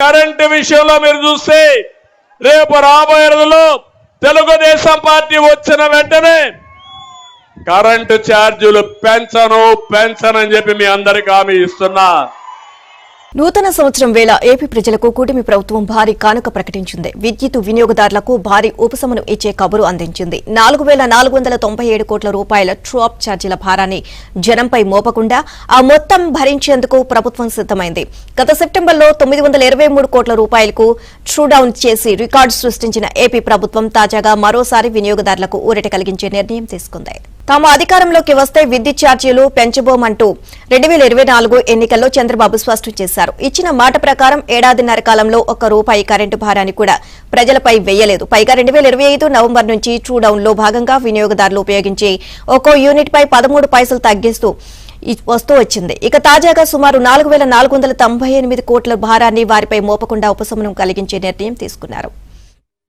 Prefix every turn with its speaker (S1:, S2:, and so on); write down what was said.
S1: Current విషయంలో మీరు చూస్తే రేపు రాబోయే రోజుల్లో తెలుగుదేశం పార్టీ వచ్చిన వెంటనే కరెంటు ఛార్జీలు పెంచను పెంచనని చెప్పి మీ అందరికి హామీ ఇస్తున్నా.
S2: నూతన సంవత్సరం వేళ ఏపీ ప్రజలకు కూటమి ప్రభుత్వం భారీ కానుక ప్రకటించింది. విద్యుత్ వినియోగదారులకు భారీ ఉపశమనం ఇచ్చే కబురు అందించింది. నాలుగు వేల నాలుగు వందల తొంభై ఏడు కోట్ల రూపాయల ట్రాప్ ఛార్జీల భారాన్ని జనంపై మోపకుండా ఆ మొత్తం భరించేందుకు ప్రభుత్వం సిద్దమైంది గత సెప్టెంబర్లో తొమ్మిది వందల ఇరవై మూడు కోట్ల రూపాయలకు ట్రూడౌన్ చేసి రికార్డు సృష్టించిన ఏపీ ప్రభుత్వం తాజాగా మరోసారి వినియోగదారులకు ఊరట కలిగించే నిర్ణయం తీసుకుంది. తాము అధికారంలోకి వస్తే విద్యుత్ ఛార్జీలు పెంచబోమంటూ రెండు వేల ఇరవై నాలుగు ఎన్నికల్లో చంద్రబాబు స్పష్టం చేశారు. ఇచ్చిన మాట ప్రకారం ఏడాదిన్నర కాలంలో ఒక్క రూపాయి కరెంటు భారాన్ని కూడా ప్రజలపై వేయలేదు. పైగా రెండు వేల ఇరవై ఐదు నవంబర్ నుంచి ట్రూ లో భాగంగా వినియోగదారులు ఉపయోగించే ఒక్కో యూనిట్ పై పదమూడు పైసలు తగ్గిస్తూ వస్తూ వచ్చింది. ఇక తాజాగా సుమారు నాలుగు వేల నాలుగు వందల తొంభై ఎనిమిది కోట్ల భారాన్ని వారిపై మోపకుండా ఉపశమనం కలిగించే నిర్ణయం తీసుకున్నారు.